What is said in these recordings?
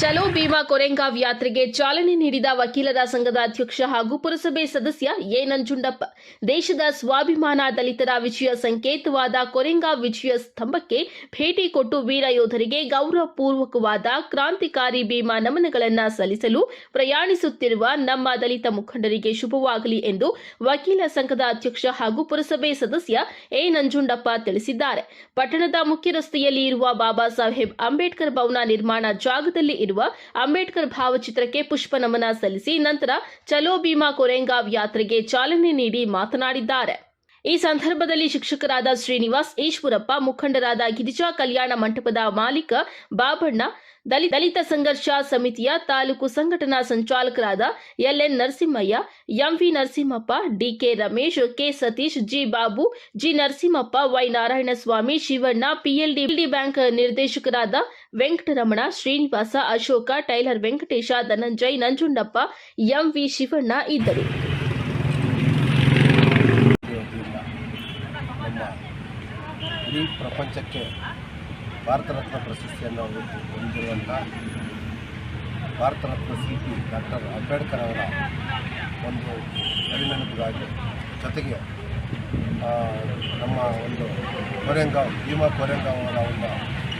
ಚಲೋ ಭೀಮಾ ಕೊರೆಂಗಾವ್ ಯಾತ್ರೆಗೆ ಚಾಲನೆ ನೀಡಿದ ವಕೀಲರ ಸಂಘದ ಅಧ್ಯಕ್ಷ ಹಾಗೂ ಪುರಸಭೆ ಸದಸ್ಯ ಎ ನಂಜುಂಡಪ್ಪ. ದೇಶದ ಸ್ವಾಭಿಮಾನ ದಲಿತರ ವಿಜಯ ಸಂಕೇತವಾದ ಕೊರೆಂಗಾವ್ ವಿಜಯ ಸ್ತಂಭಕ್ಕೆ ಭೇಟಿ ಕೊಟ್ಟು ವೀರ ಯೋಧರಿಗೆ ಗೌರವಪೂರ್ವಕವಾದ ಕ್ರಾಂತಿಕಾರಿ ಭೀಮಾ ನಮನಗಳನ್ನು ಸಲ್ಲಿಸಲು ಪ್ರಯಾಣಿಸುತ್ತಿರುವ ನಮ್ಮ ದಲಿತ ಮುಖಂಡರಿಗೆ ಶುಭವಾಗಲಿ ಎಂದು ವಕೀಲ ಸಂಘದ ಅಧ್ಯಕ್ಷ ಹಾಗೂ ಪುರಸಭೆ ಸದಸ್ಯ ಎ ನಂಜುಂಡಪ್ಪ ತಿಳಿಸಿದ್ದಾರೆ. ಪಟ್ಟಣದ ಮುಖ್ಯ ರಸ್ತೆಯಲ್ಲಿ ಇರುವ ಬಾಬಾ ಸಾಹೇಬ್ ಅಂಬೇಡ್ಕರ್ ಭವನ ನಿರ್ಮಾಣ ಜಾಗದಲ್ಲಿ ಇರುವ ಅಂಬೇಡ್ಕರ್ ಭಾವಚಿತ್ರಕ್ಕೆ ಪುಷ್ಪ ನಮನ ಸಲ್ಲಿಸಿ ನಂತರ ಚಲೋ ಭೀಮಾ ಕೊರೆಂಗಾವ್ ಯಾತ್ರೆಗೆ ಚಾಲನೆ ನೀಡಿ ಮಾತನಾಡಿದ್ದಾರೆ ಈ ಸಂದರ್ಭದಲ್ಲಿ ಶಿಕ್ಷಕರಾದ ಶ್ರೀನಿವಾಸ್ ಈಶ್ವರಪ್ಪ, ಮುಖಂಡರಾದ ಗಿರಿಜಾ ಕಲ್ಯಾಣ ಮಂಟಪದ ಮಾಲೀಕ ಬಾಬಣ್ಣ ದಲಿ ದಲಿತ ಸಂಘರ್ಷ ಸಮಿತಿಯ ತಾಲೂಕು ಸಂಘಟನಾ ಸಂಚಾಲಕರಾದ L N Narasimhaiah, M V Narasimhappa, D K Ramesh, K Satish, G Babu, G Narasimhappa, Y Narayanaswamy, Shivanna P L D bank ನಿರ್ದೇಶಕರಾದ Venkataramana, Srinivasa, Ashoka, tailor Venkatesha, Dhananjay, Nanjundappa, M V Shivanna ಇದ್ದರು. ನಮ್ಮ ಇಡೀ ಪ್ರಪಂಚಕ್ಕೆ ಭಾರತ ರತ್ನ ಪ್ರಶಸ್ತಿಯನ್ನು ಹೊಂದಿ- ಹೊಂದಿರುವಂಥ Bharat Ratna P doctor Ambedkar ಅವರ ಒಂದು ಅಭಿನಂದನೆಗಾಗಿ ಜೊತೆಗೆ ನಮ್ಮ ಒಂದು ಕೊರೆಂಗಾವ್ ಭೀಮಾ ಕೊರೆಂಗಾವ್ ಅವರ ಒಂದು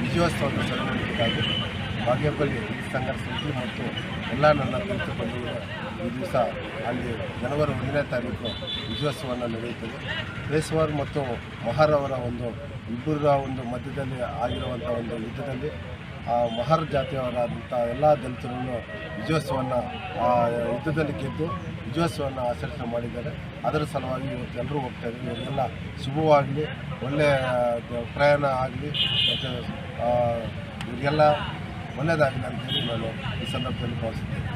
ವಿಜಯೋತ್ಸವದ ಸಂಘ ಸಮಿತಿ ಮತ್ತು ಎಲ್ಲ ನನ್ನ ಕುರಿತು ಬಂದಿರುವ ಈ ದಿವಸ ಅಲ್ಲಿ ಜನವರಿ ಒಂದನೇ ತಾರೀಕು ವಿಜಯೋತ್ಸವವನ್ನು ನಡೆಯುತ್ತದೆ. ಪೇಶ್ವರ್ ಮತ್ತು ಮಹಾರವರ ಒಂದು ಇಬ್ಬರ ಒಂದು ಮಧ್ಯದಲ್ಲಿ ಆಗಿರುವಂಥ ಒಂದು ಯುದ್ಧದಲ್ಲಿ, ಆ ಮೊಹರ್ ಜಾತಿಯವರಾದಂಥ ಎಲ್ಲ ದಲಿತರನ್ನು ವಿಜಯೋತ್ಸವವನ್ನು ಯುದ್ಧದಲ್ಲಿ ಗೆದ್ದು ವಿಜಯೋತ್ಸವವನ್ನು ಆಚರಣೆ ಮಾಡಿದ್ದಾರೆ. ಅದರ ಸಲುವಾಗಿ ಇವತ್ತು ಎಲ್ಲರೂ ಹೋಗ್ತಾ ಇದ್ದೀವಿ ಇವರಿಗೆಲ್ಲ ಶುಭವಾಗಲಿ, ಒಳ್ಳೆಯ ಪ್ರಯಾಣ ಆಗಲಿ. ಮತ್ತು ಇವರಿಗೆಲ್ಲ ಒಳ್ಳೆಯದಾಗಲಿ ಅಂತೇಳಿ ನಾನು ಈ ಸಂದರ್ಭದಲ್ಲಿ ಭಾವಿಸುತ್ತೇನೆ